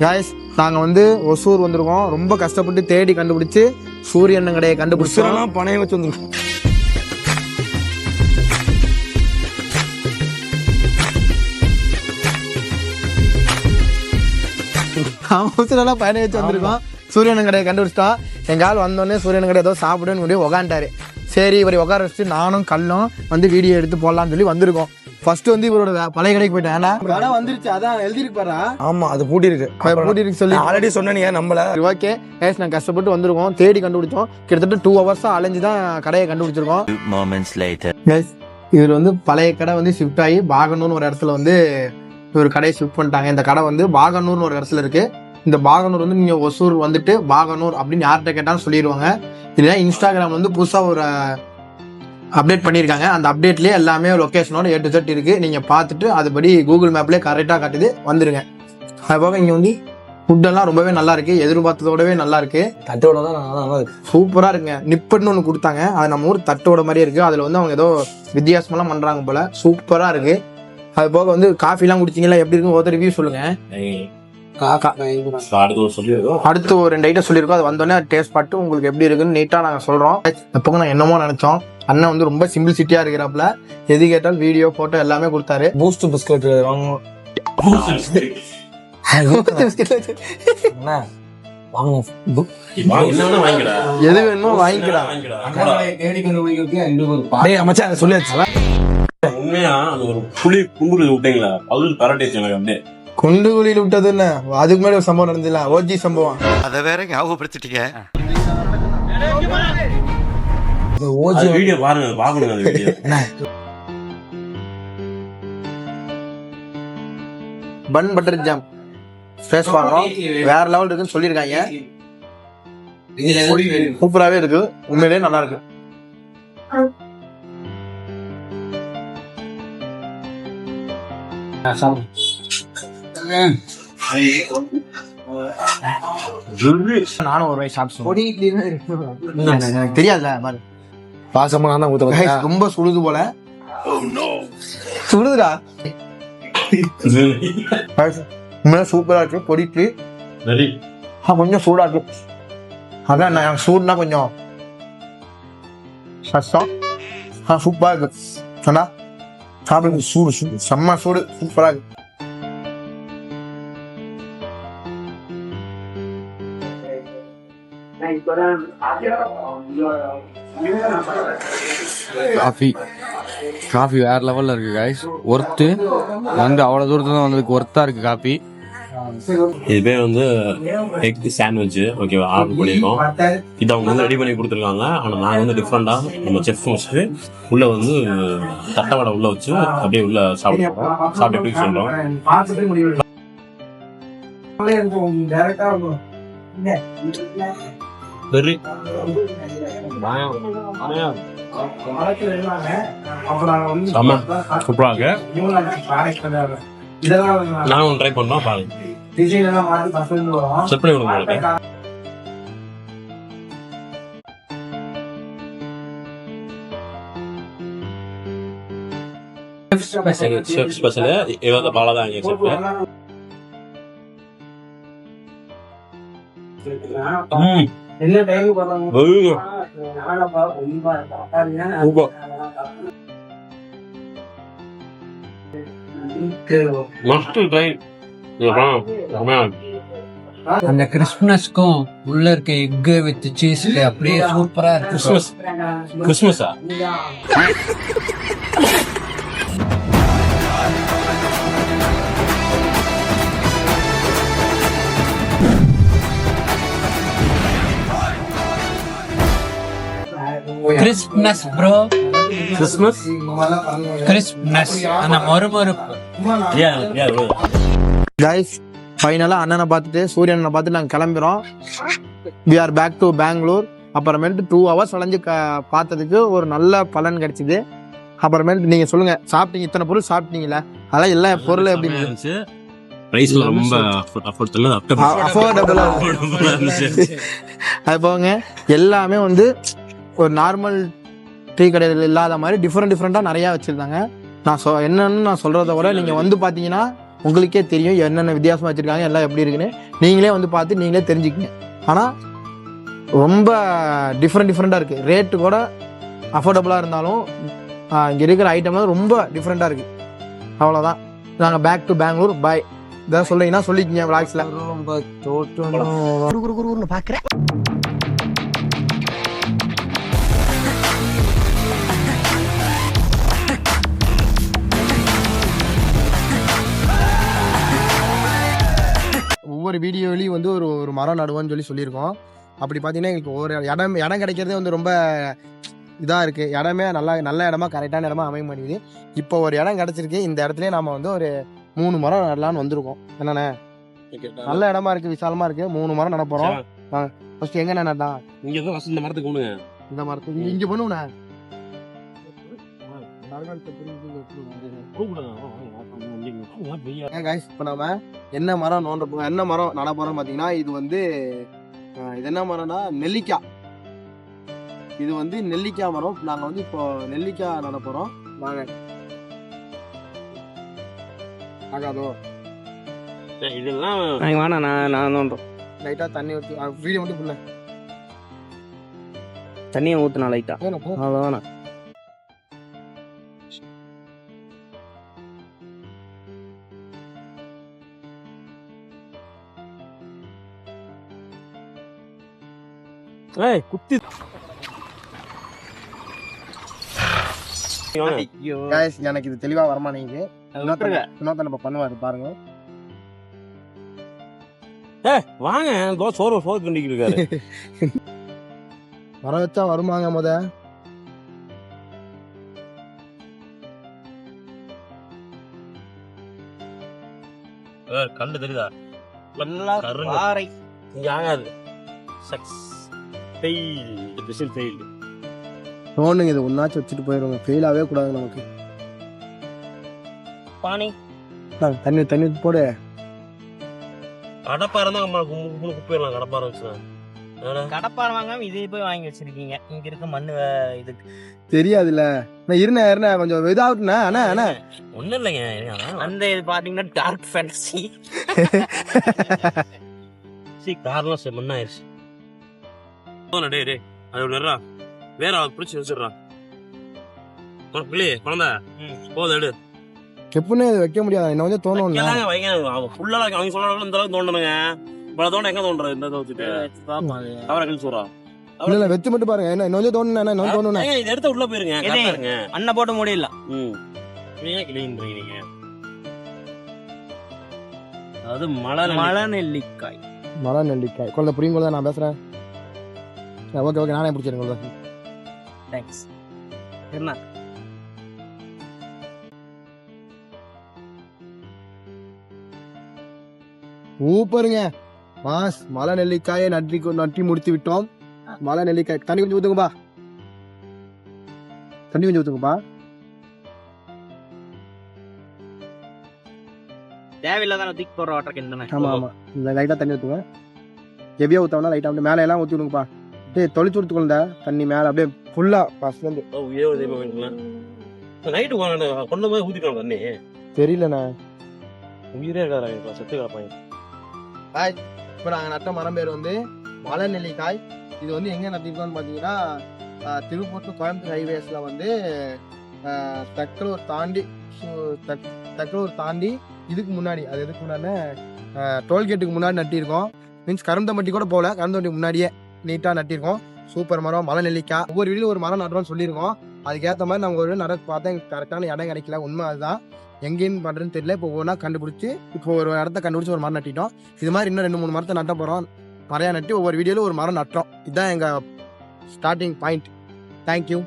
Guys நாங்கள் வந்து ஒசூர் வந்திருக்கோம். ரொம்ப கஷ்டப்பட்டு தேடி கண்டுபிடிச்சு சூரியன் கடையை கண்டுபிடிச்சோம் பணையம் வச்சு வந்துருக்கும் அவசரம் பயணம் வச்சு வந்திருக்கோம். சூரியன் கடையை கண்டுபிடிச்சிட்டோம். எங்கள் ஆள் வந்தோடனே சூரியன் கடை ஏதோ சாப்பிடுன்னு சொல்லி உக்காண்டாரு சரி இவர் உட்கார வச்சுட்டு நானும் கல்லும் வந்து வீடியோ எடுத்து போடலாம்னு சொல்லி வந்திருக்கோம். ஃபர்ஸ்ட் வந்து இவரோட வே- பழைய கடைக்கு போயிட்டேன். ஏன்னா கடை வந்துருச்சு. அதான் எழுதிருக்கு பாரா. ஆமா அது பூட்டி இருக்கு பூட்டி இருக்கு சொல்லி ஆல்ரெடி சொன்னேன் ஏன் நம்மள ஓகே கேஸ் நான் கஷ்டப்பட்டு வந்திருக்கோம். தேடி கண்டுபிடிச்சோம். கிட்டத்தட்ட டூ ஹவர்ஸாக அலைஞ்சு தான் கடையை கண்டுபிடிச்சிருக்கோம். Two moments later. கேஸ் இவர் வந்து பழைய கடை வந்து ஷிஃப்ட் ஆகி பாகனூர்னு ஒரு இடத்துல வந்து ஒரு கடையை ஷிஃப்ட் பண்ணிட்டாங்க. இந்த கடை வந்து பாகனூர்னு ஒரு இடத்துல இருக்கு. இந்த பாகனூர் வந்து நீங்க ஒசூர் வந்துட்டு பாகனூர் அப்படின்னு யார்கிட்ட கேட்டாலும் சொல்லிடுவாங்க. இல்லைன்னா இன்ஸ்டாகிராம் வந்து புதுசாக ஒரு அப்டேட் பண்ணியிருக்காங்க அந்த அப்டேட்லேயே எல்லாமே லொக்கேஷனோட ஏ டு செட் இருக்கு. நீங்க பார்த்துட்டு அதுபடி கூகுள் மேப்லேயே கரெக்டாக காட்டுது வந்துருங்க. அது போக இங்கே வந்து ஃபுட்டெல்லாம் ரொம்பவே நல்லா இருக்கு. எதிர்பார்த்ததோடவே நல்லா இருக்கு. தட்டோட தான் நல்லா நல்லா இருக்கு. சூப்பரா இருக்குங்க. நிப்பட்னு ஒன்று கொடுத்தாங்க. அது நம்ம ஊர் தட்டோட மாதிரியே இருக்கு. அதுல வந்து அவங்க ஏதோ வித்தியாசமெல்லாம் பண்றாங்க போல. சூப்பரா இருக்கு. அது போக வந்து காஃபிலாம் குடிச்சிங்களா? எப்படி இருக்கும் ஒருத்தர் ரிவ்யூ சொல்லுங்க. அடுத்து ஒரு சொல்லியிருக்கோம். அடுத்து ஒரு ரெண்டு ஐட்டம் சொல்லியிருக்கோம். அது வந்தோடனே டேஸ்ட் பார்த்து உங்களுக்கு எப்படி இருக்குன்னு நீட்டாக நாங்கள் சொல்கிறோம் அப்போ நான் என்னமோ நினச்சோம். அண்ணன் வந்து ரொம்ப சிம்பிளிசிட்டியாக இருக்கிறாப்புல. எது கேட்டாலும் வீடியோ ஃபோட்டோ எல்லாமே கொடுத்தாரு. பூஸ்ட் பிஸ்கட் வாங்கணும் என்ன? வாங்க என்ன வாங்கிடா எது வேணுமோ வாங்கிக்கிறா டேய் மச்சான் அதை சொல்லியாச்சு. உண்மையா அது ஒரு புளி குண்டுல விட்டீங்களா? அது பரட்டேச்சு எனக்கு அப்படியே. குண்டு குழியில் விட்டது என்ன? அதுக்கு முன்னாடி ஒரு சம்பவம் நடந்துல ஓஜி சம்பவம். அதை வேற ஞாபகப்படுத்திட்டீங்க. ஓஜி அது வீடியோ பாருங்க பாக்கணுங்க அந்த video. Bun butter jam face பார்க்குறோம் வேற லெவல் இருக்குன்னு சொல்லியிருக்காங்க. சூப்பராகவே இருக்கு. உண்மையிலேயே நல்லா இருக்கு நானும் ஒரு வாய் சாப்பிட்டு எனக்கு தெரியாதுல பாரு. பாசமா நான் தான் ஊத்த Guys, வந்தேன். ரொம்ப சுடுது போல. சுடுதுடா. சூப்பரா இருக்கு பொடி இட்லி கொஞ்சம் சூடா இருக்கு. அதான் நான் சூடுனா கொஞ்சம் ஆ சூப்பரா இருக்கு. அண்ணா சாப்பிடுங்க சூடு சூடு செம்ம சூடு சூப்பரா இருக்கு. காஃபி காஃபி வேற லெவல்ல இருக்கு கைஸ் ஒர்த்து வந்து அவ்வளவு தூரத்துல வந்ததுக்கு ஒர்த்தா இருக்கு காஃபி இது பேர் வந்து எக் சாண்ட்விச் ஓகேவா ஆர்டர் பண்ணியிருக்கோம். இது அவங்க வந்து ரெடி பண்ணி கொடுத்துருக்காங்க. ஆனா நாங்க வந்து டிஃப்ரெண்டா நம்ம செஃப் வச்சு உள்ள வந்து தட்டை வடை உள்ள வச்சு அப்படியே உள்ள சாப்பிடுறோம் சாப்பிட்டு எப்படி சொல்றோம்? வெரி செம்ம சூப்பரா இருக்கு நானும் ட்ரை பண்ணோம் பாருங்க. செட் பண்ணி கொடுங்க செஃப் ஸ்பெஷல் இவங்க எங்க ம். அந்த கிறிஸ்மஸ்க்கும் உள்ள இருக்க எக்கு வித் சீஸ்ல அப்படியே சூப்பரா இருக்கு. கிறிஸ்மஸ் கிறிஸ்மஸா கிறிஸ்மஸ் ப்ரோ கிறிஸ்மஸ் கிறிஸ்மஸ் அந்த மறுமறுப்பு. கைஸ் ஃபைனலாக அண்ணனை பார்த்துட்டு சூரியனை பார்த்துட்டு நாங்கள் கிளம்புறோம். We are back to Bangalore அப்புறமேட்டு டூ ஹவர்ஸ் அலைஞ்சு க பார்த்ததுக்கு ஒரு நல்ல பலன் கிடைச்சிது. அப்புறமேட்டு நீங்கள் சொல்லுங்கள் சாப்பிட்டீங்க இத்தனை பொருள் சாப்பிட்டீங்களா அதெல்லாம் எல்லா பொருளும் எப்படி இருந்துச்சு. பிரைஸ்ல ரொம்ப அஃபோர்டபுளா இருந்துச்சு. அது போங்க எல்லாமே வந்து ஒரு நார்மல் டீ கடையில் இல்லாத மாதிரி டிஃப்ரெண்ட் டிஃப்ரெண்ட்டாக நிறையா வச்சுருந்தாங்க. நான் சொ என்னன்னு நான் சொல்கிறத விட நீங்கள் வந்து பார்த்தீங்கன்னா உங்களுக்கே தெரியும் என்னென்ன வித்தியாசமாக வச்சுருக்காங்க எல்லாம் எப்படி இருக்குன்னு. நீங்களே வந்து பார்த்து நீங்களே தெரிஞ்சுக்கங்க. ஆனால் ரொம்ப டிஃப்ரெண்ட் டிஃப்ரெண்ட்டாக இருக்குது ரேட்டு கூட அஃபோர்டபுளாக இருந்தாலும் இங்கே இருக்கிற ஐட்டம்லாம் ரொம்ப டிஃப்ரெண்ட்டாக இருக்குது அவ்வளோதான் நாங்கள் பேக் டு பெங்களூர் பாய் இதான் சொல்றீங்கன்னா சொல்லிக்கிங்க விளாக்ஸில் ரொம்ப தோட்டம் பார்க்குறேன். ஒவ்வொரு வீடியோலையும் வந்து ஒரு ஒரு மரம் நடுவோன்னு சொல்லி சொல்லியிருக்கோம். அப்படி பார்த்தீங்கன்னா எங்களுக்கு ஒரு இடம் இடம் கிடைக்கிறதே வந்து ரொம்ப இதாக இருக்குது இடமே நல்லா நல்ல இடமா கரெக்டான இடமா அமைய மாட்டேங்குது. இப்போ ஒரு இடம் கிடச்சிருக்கு. இந்த இடத்துலயே நம்ம வந்து ஒரு மூணு மரம் நடலாம்னு வந்திருக்கோம். என்னண்ணே? நல்ல இடமா இருக்கு விசாலமா இருக்கு. மூணு மரம் நட போறோம். ஃபர்ஸ்ட் எங்க நடா இங்க இருந்து first இந்த மரத்துக்கு ஒண்ணுங்க இந்த மரத்துக்கு. இங்க- இங்க பண்ணுவண்ணே இப்போ நம்ம என்ன மரம் நோண்ட போறோம் என்ன மரம் நட போறோம் பாத்தீங்கன்னா இது வந்து இது என்ன மரம்னா நெல்லிக்காய் இது வந்து நெல்லிக்காய் மரம். நாங்க வந்து இப்போ நெல்லிக்காய் நட போறோம். வாங்க. ஆகாதோ இதெல்லாம் வேணாம் நான் நான் நோண்டுறோம். லைட்டா தண்ணி ஊற்றி வீடியோ மட்டும் புள்ள தண்ணியை ஊற்றுனா லைட்டா அவ்வளோ வேணாம் ஏய் குத்தி. Guys, எனக்கு இது தெளிவா வரமாட்டேங்குது இன்னொருத்த நம்ம பண்ணுவாரு பாருங்க. ஏய் வாங்க தோ சோறு சோறு கண்டிக்கிட்டு இருக்காரு. வர வச்சா வருமாங்க முத. கண்ணு தெரியுதா? கருங்க. பாறை இங்க ஆகாது. சக்ஸ் ஃபெயில் ஸ்பெஷல் ஃபெயில் தோணுங்க இது ஒன்னாச்சும் வச்சுட்டு போயிடுங்க ஃபெயில் ஆகவே கூடாது நமக்கு. பானி இந்தாங்க, தண்ணி தண்ணி ஊத்தி போடு. கடப்பாரம் தான் நம்ம கும்பு குப்பையெல்லாம் கடப்பாரம் வச்சுருவேன் கடப்பாறை வாங்காம இதே போய் வாங்கி வச்சிருக்கீங்க. இங்க இருக்க மண்ணு இதுக்கு. தெரியாதுல்ல. நான் இருண்ணே இருண்ணே கொஞ்சம் இதாகட்டுண்ணே அண்ணா அண்ணா. ஒண்ணும் இல்லைங்க. அந்த இது பாத்தீங்கன்னா டார்க் ஃபேண்டசி சி கார்லாம் சரி மண்ணாயிருச்சு டேய் டேய் அது நேரா வேற ஆள் பிடிச்சி வச்சிடுறான் உனக்கு பிள்ளை குழந்தை. போதும் எடு எப்படின்னு இது வைக்க முடியாது. என்ன வந்து வைக்கலாங்க, வைங்க அவன் ஃபுல்லா அவங்க சொல்றாங்க இந்த அளவுக்கு தோண்டணுங்க இவ்வளவு தோண்ட எங்க தோண்டுறது இந்த இதை வச்சுட்டு? அவரை கழிச்சு சொல்றான் இல்ல இல்ல வெச்சு மட்டும் பாருங்க. என்ன இன்னும் தோணுண்ணே என்ன இன்னும் தோணுண்ணே ஏங்க, இதை எடுத்து உள்ள போயிருங்க இருங்க. அண்ணன் போட்டு முடியல ம். நீங்க கிளீன்றீங்க அதாவது மழை மலை நெல்லிக்காய். மரம் நெல்லிக்காய். குழந்தை புரியுங்க தான் நான் பேசுறேன். ஓகே ஓகே நானே பிடிச்சிருங்க குழந்தை தேங்க்ஸ் என்ன சூப்பருங்க மாஸ் மலை நெல்லிக்காயை நட்டி நட்டி முடித்து விட்டோம். மலை நெல்லிக்காய் தண்ணி கொஞ்சம் ஊத்துங்கப்பா. தண்ணி கொஞ்சம் ஊத்துங்கப்பா. தேவையில்லாத தூக்கி போடுற வாட்டர் கேன் ஆமா ஆமா. இந்த லைட்டா தண்ணி ஊத்துங்க. ஹெவியா ஊத்தவனா லைட்டா மேலே எல்லாம் ஊத்தி விடுங்கப்பா. அப்படியே தொளிச்சு விடுத்து தண்ணி மேல அப்படியே ஃபுல்லா ஃபர்ஸ்ட்ல இருந்து. உயிரே ஒரு தெய்வம் வேணுங்களா? நைட்டு கொண்டு போய் ஊத்திட்டோம் தண்ணி? தெரியலண்ணே. உயிரே இருக்காது செத்து கிடப்பாங்க இப்போ நாங்கள் நட்ட மரம் பேர் வந்து மலை நெல்லிக்காய் இது வந்து எங்கே நட்டிருக்கோம்னு பார்த்தீங்கன்னா திருப்பூர் கோயம்புத்தூர் ஹைவேஸில் வந்து தக்கலூர் தாண்டி சு- தக்- தக்கலூர் தாண்டி இதுக்கு முன்னாடி அது எதுக்கு முன்னாடி டோல்கேட்டுக்கு முன்னாடி நட்டிருக்கோம். மீன்ஸ் கருந்தம்பட்டி கூட போகல கருந்தம்பட்டி முன்னாடியே. நீட்டாக நட்டிருக்கோம். சூப்பர் மரம் மலை நெல்லிக்காய் ஒவ்வொரு வீடியோ ஒரு மரம் நடுறோம்னு சொல்லியிருக்கோம். அதுக்கேற்ற மாதிரி நாங்கள் ஒரு நட பார்த்தா எங்களுக்கு கரெக்டான இடம் கிடைக்கல. உண்மை அதுதான். எங்கேன்னு பண்ணுறதுன்னு தெரியல. இப்போ ஒவ்வொன்றா கண்டுபிடிச்சி இப்போ ஒரு இடத்த கண்டுபிடிச்சி ஒரு மரம் நட்டிட்டோம். இது மாதிரி இன்னும் ரெண்டு மூணு மரத்தை நட்ட போகிறோம் நிறையா நட்டி ஒவ்வொரு வீடியோவில் ஒரு மரம் நட்டோம். இதுதான் எங்கள் ஸ்டார்டிங் பாயிண்ட் தேங்க்யூ